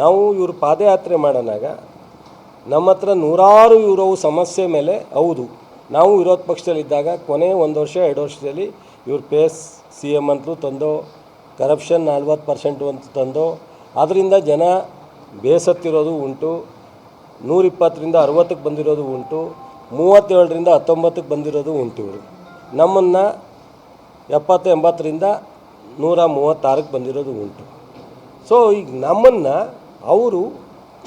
ನಾವು ಇವರು ಪಾದಯಾತ್ರೆ ಮಾಡೋಣಾಗ ನಮ್ಮ ಹತ್ರ ನೂರಾರು ಇವರವು ಸಮಸ್ಯೆ ಮೇಲೆ ಹೌದು. ನಾವು ವಿರೋಧ ಪಕ್ಷದಲ್ಲಿದ್ದಾಗ ಕೊನೆ ಒಂದು ವರ್ಷ, ಎರಡು ವರ್ಷದಲ್ಲಿ ಇವ್ರ ಪೇಸ್ ಸಿ ಎಂ ಅಂತಲೂ ತಂದೋ ಕರಪ್ಷನ್ ನಲ್ವತ್ತು ಪರ್ಸೆಂಟು ಅಂತ ತಂದೋ ಅದರಿಂದ ಜನ ಬೇಸತ್ತಿರೋದು ಉಂಟು. ನೂರಿಪ್ಪತ್ತರಿಂದ ಅರವತ್ತಕ್ಕೆ ಬಂದಿರೋದು ಉಂಟು. ಮೂವತ್ತೇಳರಿಂದ ಹತ್ತೊಂಬತ್ತಕ್ಕೆ ಬಂದಿರೋದು ಉಂಟು ಇವರು. ನಮ್ಮನ್ನು ಎಪ್ಪತ್ತು, ಎಂಬತ್ತರಿಂದ ನೂರ ಮೂವತ್ತಾರಕ್ಕೆ ಬಂದಿರೋದು ಉಂಟು. ಸೊ ಈಗ ನಮ್ಮನ್ನು ಅವರು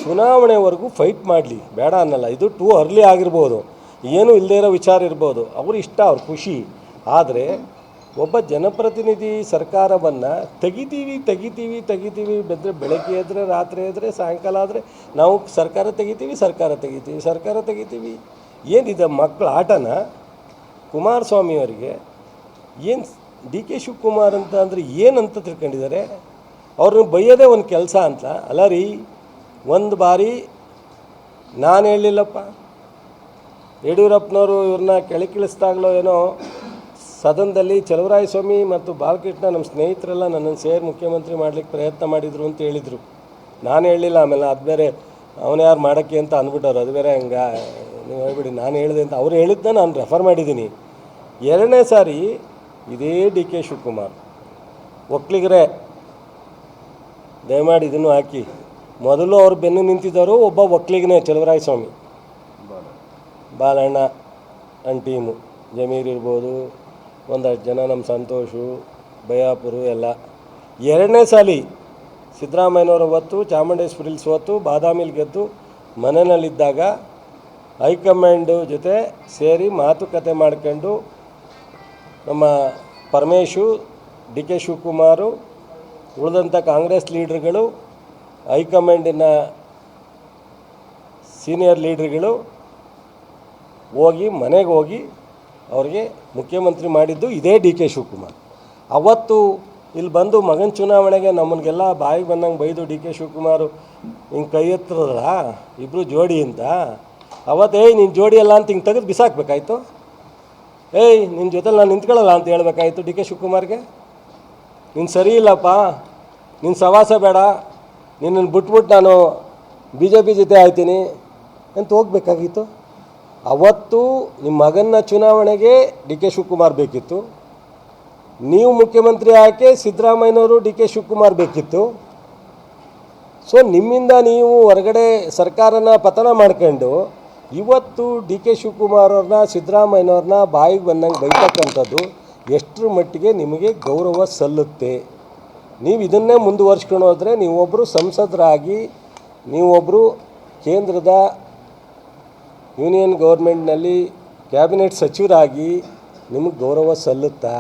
ಚುನಾವಣೆವರೆಗೂ ಫೈಟ್ ಮಾಡಲಿ. ಬೇಡ ಅನ್ನಲ್ಲ. ಇದು ಟೂ ಅರ್ಲಿ ಆಗಿರ್ಬೋದು. ಏನೂ ಇಲ್ಲದೇ ಇರೋ ವಿಚಾರ ಇರ್ಬೋದು. ಅವ್ರ ಇಷ್ಟ, ಅವ್ರ ಖುಷಿ. ಆದರೆ ಒಬ್ಬ ಜನಪ್ರತಿನಿಧಿ ಸರ್ಕಾರವನ್ನು ತೆಗಿತೀವಿ ತೆಗಿತೀವಿ ತೆಗಿತೀವಿ. ಬೆದ್ರೆ ಬೆಳಗ್ಗೆ ಎದ್ರೆ, ರಾತ್ರಿ ಎದ್ರೆ, ಸಾಯಂಕಾಲ ಆದರೆ ನಾವು ಸರ್ಕಾರ ತೆಗಿತೀವಿ ಸರ್ಕಾರ ತೆಗಿತೀವಿ ಸರ್ಕಾರ ತೆಗಿತೀವಿ. ಏನಿದೆ ಮಕ್ಕಳ ಆಟನ? ಕುಮಾರಸ್ವಾಮಿಯವರಿಗೆ ಏನು ಡಿ ಕೆ ಶಿವಕುಮಾರ್ ಅಂತ ಅಂದರೆ ಏನಂತ ತಿಳ್ಕೊಂಡಿದ್ದಾರೆ? ಅವ್ರನ್ನ ಬೈಯೋದೇ ಒಂದು ಕೆಲಸ ಅಂತ. ಅಲ್ಲ ರೀ, ಒಂದು ಬಾರಿ ನಾನು ಹೇಳಲಿಲ್ಲಪ್ಪ. ಯಡಿಯೂರಪ್ಪನವರು ಇವ್ರನ್ನ ಕೆಳಕಿಳಿಸ್ದಾಗಲೋ ಏನೋ, ಸದನದಲ್ಲಿ ಚಲುವರಾಯಸ್ವಾಮಿ ಮತ್ತು ಬಾಲಕೃಷ್ಣ ನಮ್ಮ ಸ್ನೇಹಿತರೆಲ್ಲ ನನ್ನನ್ನು ಸೇರಿ ಮುಖ್ಯಮಂತ್ರಿ ಮಾಡಲಿಕ್ಕೆ ಪ್ರಯತ್ನ ಮಾಡಿದರು ಅಂತ ಹೇಳಿದರು. ನಾನು ಹೇಳಲಿಲ್ಲ, ಆಮೇಲೆ ಅದು ಬೇರೆ ಅವನು ಯಾರು ಮಾಡೋಕ್ಕೆ ಅಂತ ಅಂದ್ಬಿಟ್ಟವ್ರು. ಅದು ಬೇರೆ ಹಂಗ, ನೀವು ಹೇಳ್ಬಿಡಿ, ನಾನು ಹೇಳಿದೆ ಅಂತ ಅವ್ರು ಹೇಳಿದ್ದ ನಾನು ರೆಫರ್ ಮಾಡಿದ್ದೀನಿ. ಎರಡನೇ ಸಾರಿ ಇದೇ ಡಿ ಕೆ ಶಿವಕುಮಾರ್. ಒಕ್ಕಲಿಗರೇ ದಯಮಾಡಿ ಇದನ್ನು ಹಾಕಿ. ಮೊದಲು ಅವರು ಬೆನ್ನು ನಿಂತಿದ್ದವರು ಒಬ್ಬ ಒಕ್ಕಲಿಗನೇ ಚಲವರಾಯ ಸ್ವಾಮಿ ಬಾಲಣ್ಣ ನನ್ನ ಟೀಮು ಜಮೀರ್ ಇರ್ಬೋದು, ಒಂದಷ್ಟು ಜನ ನಮ್ಮ ಸಂತೋಷು, ಬಯಾಪುರು ಎಲ್ಲ. ಎರಡನೇ ಸಾಲಿ ಸಿದ್ದರಾಮಯ್ಯನವರ ಹೊತ್ತು, ಚಾಮುಂಡೇಶ್ವರಿ ಸೋತು ಬಾದಾಮಿಲ್ ಗೆದ್ದು ಮನೆಯಲ್ಲಿದ್ದಾಗ ಹೈಕಮಾಂಡು ಜೊತೆ ಸೇರಿ ಮಾತುಕತೆ ಮಾಡ್ಕೊಂಡು ನಮ್ಮ ಪರಮೇಶು, ಡಿ ಕೆ ಶಿವಕುಮಾರು ಉಳಿದಂಥ ಕಾಂಗ್ರೆಸ್ ಲೀಡ್ರ್ಗಳು, ಹೈಕಮಾಂಡಿನ ಸೀನಿಯರ್ ಲೀಡ್ರ್ಗಳು ಹೋಗಿ, ಮನೆಗೆ ಹೋಗಿ ಅವ್ರಿಗೆ ಮುಖ್ಯಮಂತ್ರಿ ಮಾಡಿದ್ದು ಇದೇ ಡಿ ಕೆ ಶಿವಕುಮಾರ್. ಅವತ್ತು ಇಲ್ಲಿ ಬಂದು ಮಗನ ಚುನಾವಣೆಗೆ ನಮ್ಮನಿಗೆಲ್ಲ ಬಾಯಿಗೆ ಬಂದಂಗೆ ಬೈದು ಡಿ ಕೆ ಶಿವಕುಮಾರು, ಹಿಂಗೆ ಕೈ ಎತ್ತರಲ್ಲ ಇಬ್ಬರು ಜೋಡಿ ಅಂತ. ಅವತ್ತು ನಿನ್ನ ಜೋಡಿ ಅಲ್ಲ ಅಂತ ಹಿಂಗೆ ತೆಗೆದು ಬಿಸಾಕ್ಬೇಕಾಯ್ತು. ಏಯ್ ನಿನ್ನ ಜೊತೆಲಿ ನಾನು ನಿಂತ್ಕೊಳ್ಳಲ್ಲ ಅಂತ ಹೇಳ್ಬೇಕಾಯ್ತು ಡಿ ಕೆ ಶಿವಕುಮಾರ್ಗೆ. ನೀನು ಸರಿ ಇಲ್ಲಪ್ಪ. ನಿನ್ನ ಸವಾಸ ಬೇಡ. ನಿನ್ನನ್ನು ಬಿಟ್ಬಿಟ್ಟು ನಾನು ಬಿ ಜೆ ಪಿ ಜೊತೆ ಆಯ್ತೀನಿ. ಅಂತ ಹೋಗ್ಬೇಕಾಗಿತ್ತು? ಅವತ್ತು ನಿಮ್ಮ ಮಗನ ಚುನಾವಣೆಗೆ ಡಿ ಕೆ ಶಿವಕುಮಾರ್ ಬೇಕಿತ್ತು. ನೀವು ಮುಖ್ಯಮಂತ್ರಿ ಆಕೆ ಸಿದ್ದರಾಮಯ್ಯನವರು ಡಿ ಕೆ ಶಿವಕುಮಾರ್ ಬೇಕಿತ್ತು. ಸೊ ನಿಮ್ಮಿಂದ ನೀವು ಹೊರಗಡೆ ಸರ್ಕಾರನ ಪತನ ಮಾಡ್ಕೊಂಡು ಇವತ್ತು ಡಿ ಕೆ ಶಿವಕುಮಾರ್ ಅವ್ರನ್ನ, ಸಿದ್ದರಾಮಯ್ಯನವ್ರನ್ನ ಬಾಯಿಗೆ ಬಂದಂಗೆ ಬೈತಕ್ಕಂಥದ್ದು ಎಷ್ಟರ ಮಟ್ಟಿಗೆ ನಿಮಗೆ ಗೌರವ ಸಲ್ಲುತ್ತೆ? ನೀವು ಇದನ್ನೇ ಮುಂದುವರ್ಸ್ಕೊಂಡು ಹೋದರೆ ನೀವೊಬ್ಬರು ಸಂಸದರಾಗಿ ನೀವೊಬ್ಬರು ಕೇಂದ್ರದ ಯೂನಿಯನ್ ಗೌರ್ಮೆಂಟ್ನಲ್ಲಿ ಕ್ಯಾಬಿನೆಟ್ ಸಚಿವರಾಗಿ ನಿಮಗೆ ಗೌರವ ಸಲ್ಲುತ್ತಾ?